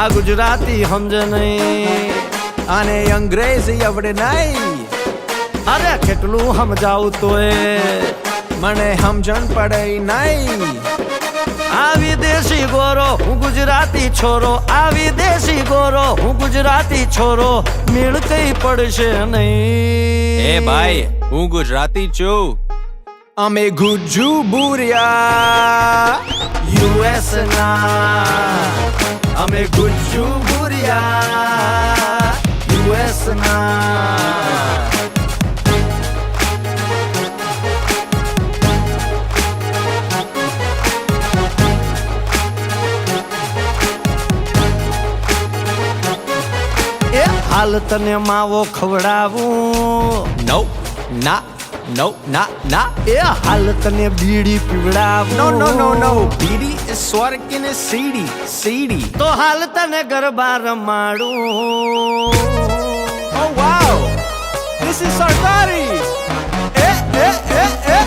આ ગુજરાતી સમજ નહીં. અને અંગ્રેજી આવડે નહીં. અરે કેટલું સમજાવું તોય. મને સમજણ પડે નહીં. આ વિદેશી ગોરો હું ગુજરાતી છોરો. આ વિદેશી ગોરો હું ગુજરાતી છોરો. મેળ કઈ પડશે નહીં. એ ભાઈ હું ગુજરાતી છું. અમે ગુજુ બુરિયા યુએસ ના. અમે ગુજ્જુ ના. હાલ તને માવો ખવડાવું. નો ના. નો ના ના એ હાલતને બીડી પીવડાવ નો નો નો નો બીડી એ સ્વર્ગ ને સીડી સીડી તો હાલ તને ગરબા રમાડું Oh wow! This is Sardari! Eh, eh, eh, eh!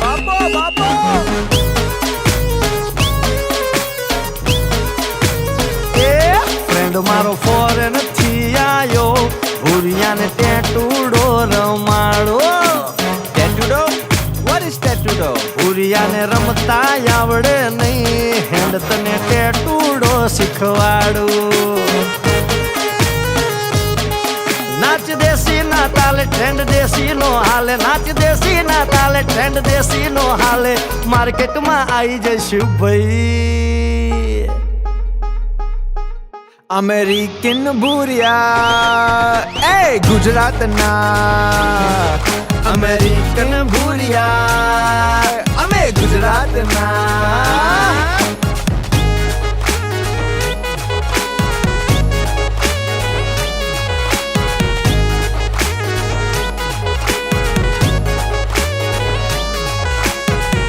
Babo, babo! એ ફ્રેન્ડ મારો ભૂરિયાને ટેટુડો રમાડો. tetudo? ભૂરિયાને રમતા આવડે નહીં. હેન્ડ તને ટેટુડો શીખવાડું. નાચ દેશી ના તાલે ટ્રેન્ડ દેશી નો હાલે. નાચ દેશી ના તાલે ટ્રેન્ડ દેશી નો હાલે. માર્કેટમાં આવી જઈશું ભાઈ. અમેરિકન ભૂરિયા. એ ગુજરાતના. અમેરિકન ભૂરિયા. અમે ગુજરાતના.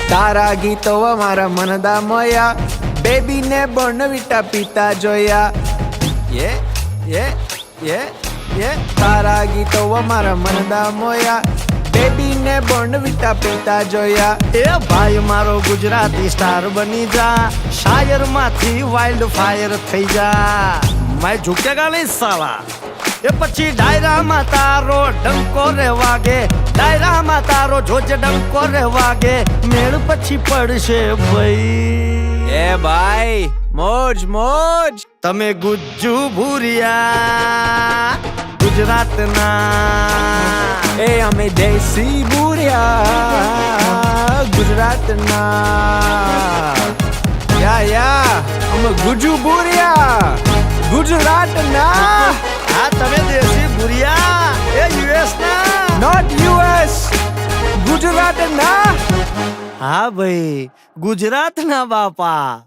તારા ગીતો અમારા મનદા મોયા બેબીને બોર્નવિટા પીતા જોયા. યે એ એ એ તારા ગીતો અમારા મનદા મોયા. બેબીને બોર્નવિટા પીતા જોયા. એ ભાઈ મારો ગુજરાતી સ્ટાર બની જા. શાયરમાંથી વાઇલ્ડ ફાયર થઈ જા. મેં ઝુકેગા નહીં સાલા. એ પછી ડાયરામાં તારો ડંકો રે વાગે. ડાયરામાં તારો જોજ ડંકો રે વાગે. મેળ પછી પડશે ભાઈ. એ ભાઈ મોજ મોજ. તમે ગુજ્જુ ભૂરિયા ગુજરાતના. એ અમે દેશી ભૂરિયા ગુજરાતના. યા યા અમે ગુજુ બુરિયા ગુજરાતના. હા તમે દેશી ભૂરિયા એ યુએસ ના નોટ યુએસ ગુજરાતના. હા ભાઈ ગુજરાતના બાપા.